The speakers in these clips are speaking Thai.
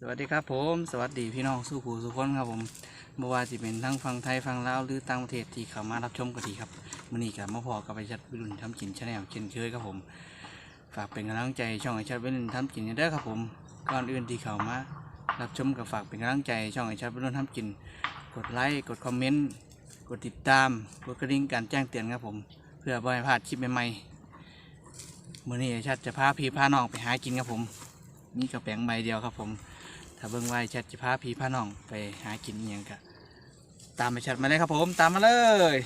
สวัสดีครับผมสวัสดีพี่น้องสู้ผู้สุขคนครับผมบ่ว่าจะเป็นทั้งฟังไทยฟังลาวหรือต่างประเทศที่เข้ามารับชมก็ดีครับมื้อนี้ก็มาพอกับไอชัดวิรุณทำกินชาแนลเช่นเคยครับผม ฝากเป็นกำลังใจช่องไอชัดวิรุณทำกินเด้อครับผมก่อนอื่นที่เข้ามารับชมก็ฝากเป็นกำลังใจช่องไอชัดวิรุณทำกิน กดไลค์กดคอมเมนต์กดติดตามกดกระดิ่งการแจ้งเตือนครับผม เพื่อบ่ให้พลาดคลิปใหม่ๆมื้อนี้ไอชัดจะพาพี่พาน้องไปหากินครับผมมีกระแปงใบเดียวครับผม เบิ่งไว้แชทจะพาพีพาน้องไปหากินอหย่างกะตามไปแชทมาเลยครับผมตามมาเลย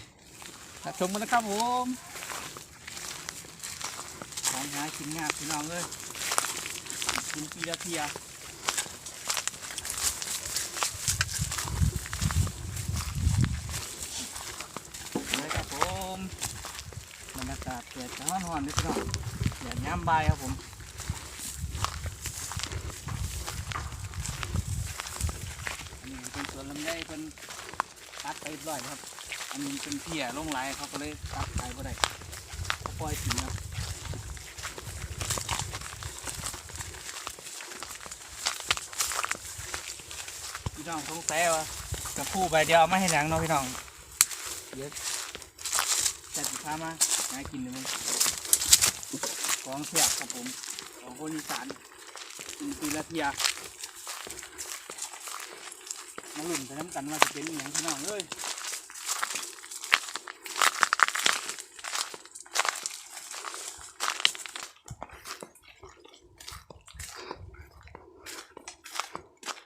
รับชมกันนะครับผมของหากินงาพี่น้องเลยกินปีละเทียเลยครับผมบรรยากาศเกิดจะร้อนๆนิดหน่อยแดดย้ำใบครับผม อันนี้เป็นสวนลำไยเป็ นตัดไปเรียบร้อยครับ อันนี้เป็นเพียลงไหลเขาก็เลยตัดไปบ่ได้เขาปล่อยทิ้งครับพี่น้องสงสัยว่ากับผู้ใบเดียวเอามาให้หนังเนาะพี่น้องเดี๋ยวจัดสิพามาหากินเลยมั้งของเสียบครับผมของคนอีสานกินปีละเทีย มาลุ่นไปน้ำกันว่าจะเป็นอหย่างพี่น้องเอ้ย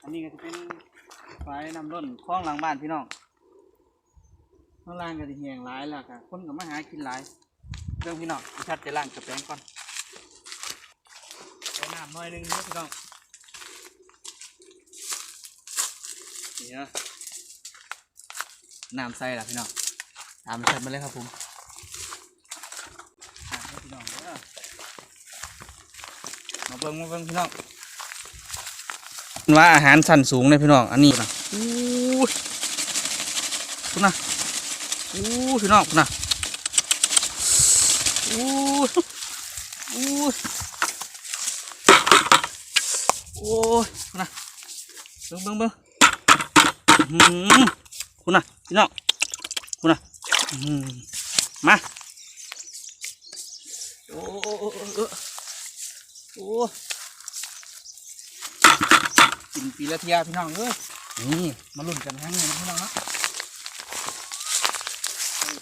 อันนี้ก็จะเป็นฝายน้ำล้นคล้องหลังบ้านพี่น้องข้างล่างก็จะเหียงหลายแล้วค่ะคนก็มาหากินหลายเรื่องพี่น้องชัดจะล้างกระแปงก่อนใส่น้ำหน่อยหนึงนะพี่น้อง นี่นะน้ำใส่ละพี่น้องตามไปชัดมาเลยครับผมพี่น้องเด้อมาเบิ่งมาเบิ่งพี่น้องว่าอาหารสั้นสูงเลยพี่น้องอันนี้นะอู้คุณนะอู้พี่น้องคุณนะอู้อู้โอ้ยคุณนะเบิ่งเบิ่งเบิ่ง คุณน่ะพี่น้องคุณน่ะอื้อหือมาโอ้โอ้โอ้โอ้โอ้โอ้กินปีละเทียพี่น้องเอ้ยนี่มาลุ้นกันทั้งนี้นะพี่น้องเนาะ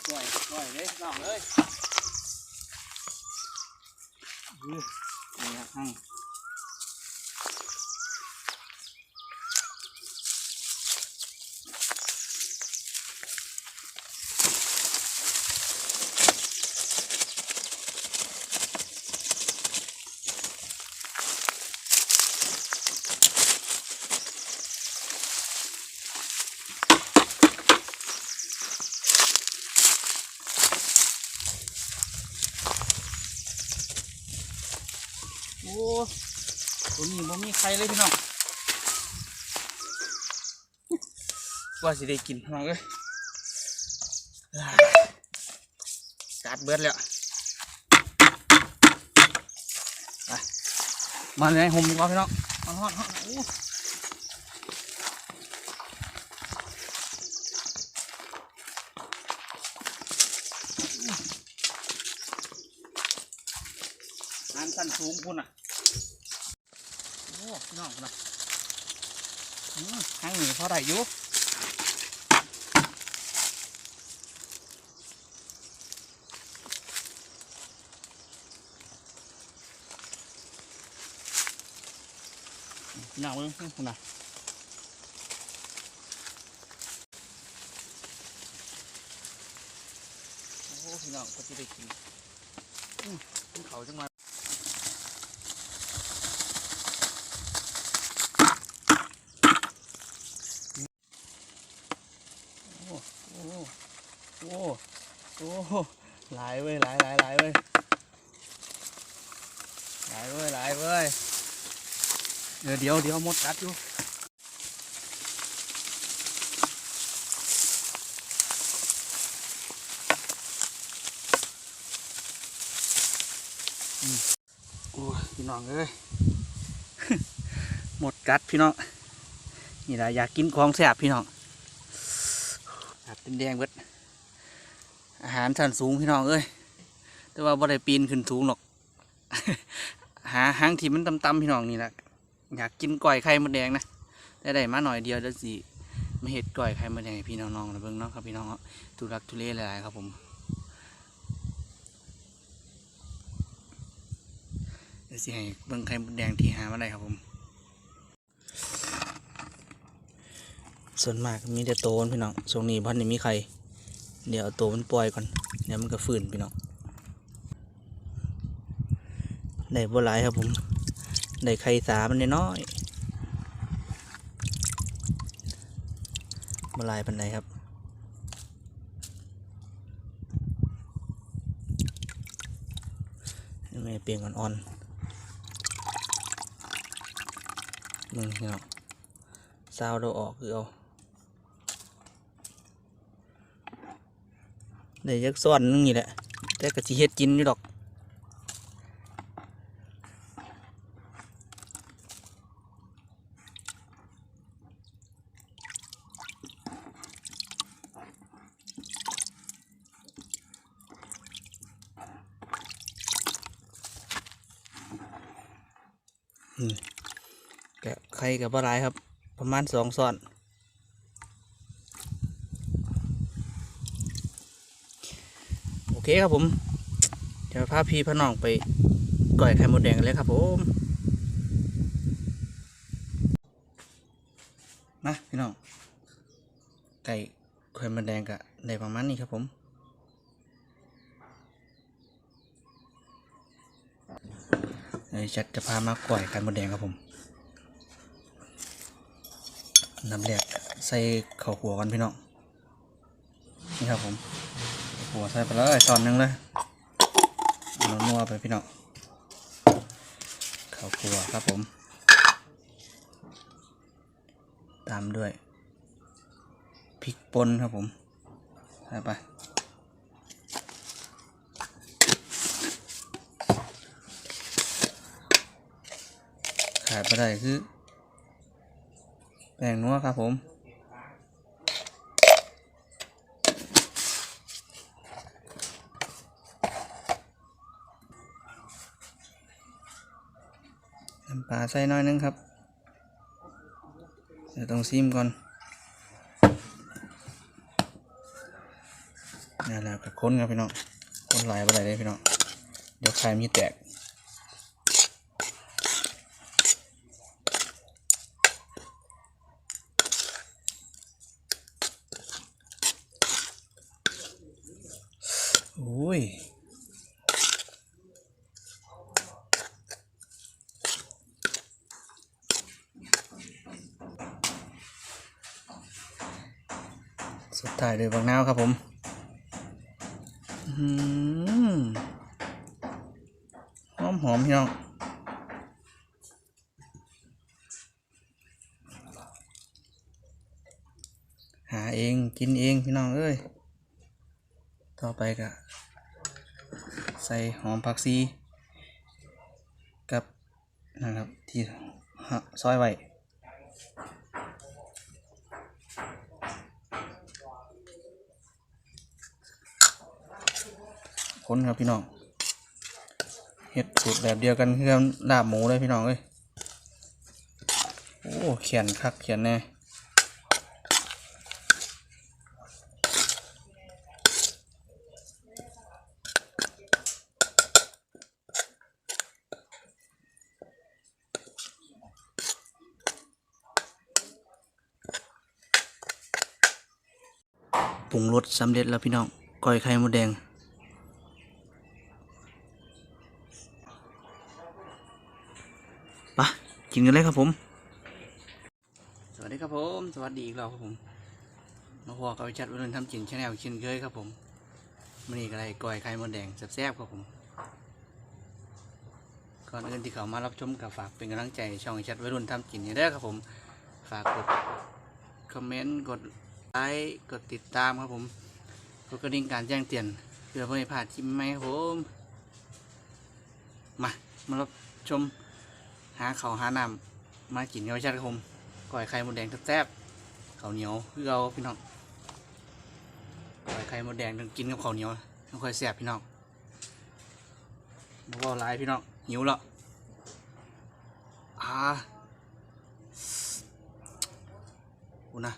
กล้วยกล้วยเลยพี่น้องเอ้ยอื้อนี่ครับทั้ง ตัวนี้บ่มีใครเลยพี่น้องว่าสิได้กินพี่น้องเอ้ยอ่ากัดเบิดแล้วมาเลยห่มกว่าพี่น้องฮอนฮอนฮอนโอ้งานสั้นสูงพุ่นอะ โอ้พี่น้องพุ่นอะอืมให้หนีพอได้อยู่พี่น้องเบิ่งพุ่นอะโอ้พี่น้องก็จะได้กินอืมกินเขาจังมา โอ้โอ้โอ้โอ้หลายเว้ยหลายหลายหลายเว้ยหลายเว้ยหลายเว้ยเดี๋ยวเดี๋ยวเดี๋ยวมดกัดอยู่อืมโอ้พี่น้องเอ้ยหมดกัดพี่น้องนี่แหละอยากกินของแซ่บพี่น้อง เป็นแดงเบิดอาหารชั้นสูงพี่น้องเอ้ยแต่ว่าบ่ได้ปีนขึ้นสูงหรอก หาหางที่มันต่ำๆพี่น้องนี่แหละอยากกินก่อยไข่มดแดงนะได้ได้มาหน่อยเดียวเดี๋ยวสิมาเห็ดก่อยไข่มดแดงพี่น้องๆนะเบิ่งเนาะครับพี่น้องเนาะทุรักทุเลหลายๆครับผมเดี๋ยวสิให้เบิ่งไข่มดแดงที่หามาได้ครับผม ส่วนมากมีแต่โตนพี่น้องช่วงนี้พันนี่มีใคร เดี๋ยวเอาตัวมันปล่อยก่อน เดี๋ยวมันก็ฟื้นพี่น้องได้บ่หลายครับผม ได้ไข่สามันน้อยบ่หลายปันใดครับไม่เปลี่ยนอ่อนๆมึงพี่น้องซาวเราออกคือเอา ได้ยักซ้อนนึงนี่แหละ แต่ก็สิเฮ็ดกินอยู่ดอกแกะไข่กับปลาไหลครับ ประมาณสองซ้อน โอ เคครับผม เดี๋ยวพาพี่พาน้องไปก่อยไข่มดแดงกันเลยครับผมมาพี่น้องไก่ไข่มดแดงกะได้ประมาณนี้ครับผมเดี๋ยวจัดจะพามาก่อยไข่มดแดงครับผมน้ำแรกใส่ข้าวหัวกันพี่น้องนี่ครับผม หัวใส่ไปเลยตอนหนึงเลยนัวไปพี่น้องข้าวหัวครับผม ตามด้วยพริกป่นครับผมใส่ไปขาดไปได้คือแป้งนัวครับผม น้ำปลาใส่น้อยนึงครับ เดี๋ยวต้องซิมก่อนนี่แหละกับค้นครับพี่น้องค้นหลายไปเลยพี่น้องเดี๋ยวไข่มีแตก โอ้ย สุ ดท้ายเลยบางนาวครับผมหอมหอมพี่น้องหาเองกินเองพี่น้องเอ้ย ต่อไปก็ใส่หอมผักชีกับนะครับที่หะซอยไว้ คนครับพี่น้องเฮ็ดสูตรแบบเดียวกันคือลาบหมูเลยพี่น้องเอ้ยโอ้เขียนคักเขียนแน่ปรุงรสสำเร็จแล้วพี่น้อง ก้อยไข่มดแดง กินกันเลยครับผม สวัสดีครับผม สวัสดีอีกแล้วครับผม มาพอกับจัดวันนึงทำกินชาแนลช่นเคยครับผมมันนี่ก็ได้ก้อยไข่มดแดงแซ่บๆครับผม ก่อนอื่นที่เขามารับชมกับฝากเป็นกำลังใจช่องชัดวัยรุ่นทำกินนี่เด้ครับผม ฝากกดคอมเมนต์กดไลค์กดติดตามครับผมกดกระดิ่งการแจ้งเตือนเพื่อไม่ให้พลาดคลิปใหม่ครับผม มามารับชมาเขาหาน้ำมากินกับชัดคมก้อยไข่มดแดงแซ่บเข้าวเหนียวคือเราพี่น้องก้อยไข่มดแดงต้องกินกับข้าวเหนียวต้องค่อยแซ่บพี่น้องบอกว่าลายพี่น้องหิวแล้วอ่าอุนะ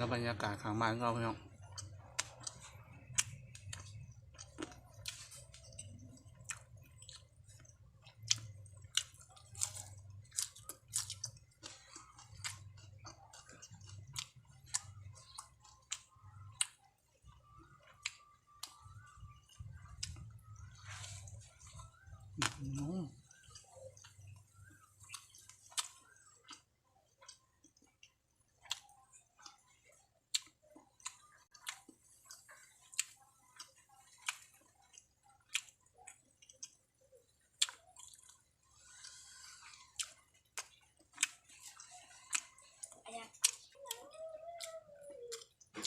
กับบรรยากาศข้างบ้านของเราพี่น้อง อืม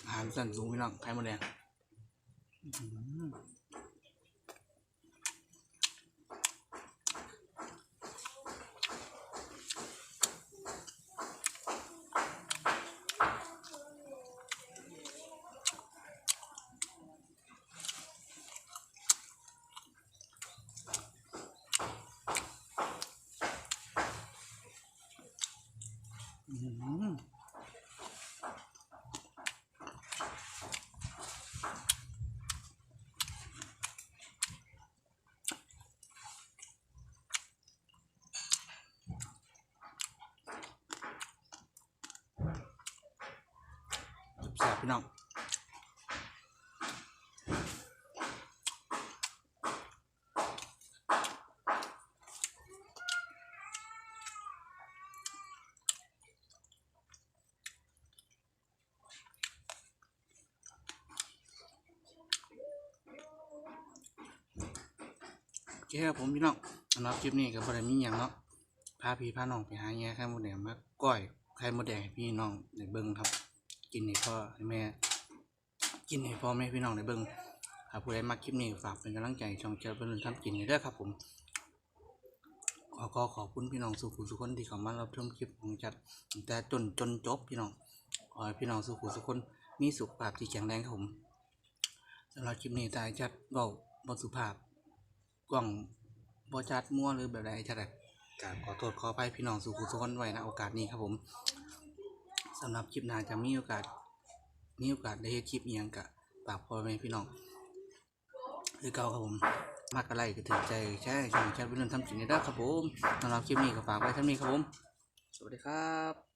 อาหารสั่นสูงพี่น้องไข่มดแดง พี่น้องโอเคครับผมพี่น้องสำหรับคลิปนี้ก็บ่ได้มีหยังเนาะพาพี่พาน้องไปหาแง่ไข่มดแดงมาก้อยไข่มดแดงพี่น้องในเบิ้งครับ กินให้พ่อให้แม่ กินให้พ่อแม่พี่น้องในเบิ้งถ้าผู้ใดมาคลิปนี้ฝากเป็นกำลังใจช่องเจ้าเป็นทำกินให้ด้วยครับผมขอขอขอบคุณพี่น้องสุขุสุขคนที่เข้ามารับชมคลิปของจัดแต่จนจนจบพี่น้องขอให้พี่น้องสุขุสุขคนมีสุขภาพที่แข็งแรงครับผมสำหรับคลิปนี้ตายจัดเบาบสุภาพกล่องบอจัดมั่วหรือแบบใดจัดกาบขอโทษขออภัยพี่น้องสู่ผู้ทุกคนไว้นะโอกาสนี้ครับผม สำหรับคลิปหน้าจะมีโอกาสมีโอกาสได้เห็นคลิปเอียงกับฝากพ่อแม่พี่น้องคือเก่าครับผมมากอะไรก็ถือใจใช่ช่วยแชทวิลเลนทำสิ่งนี้ได้ครับผมสำหรับคลิปนี้ก็ฝากไว้ท่านี้ครับผม สวัสดีครับ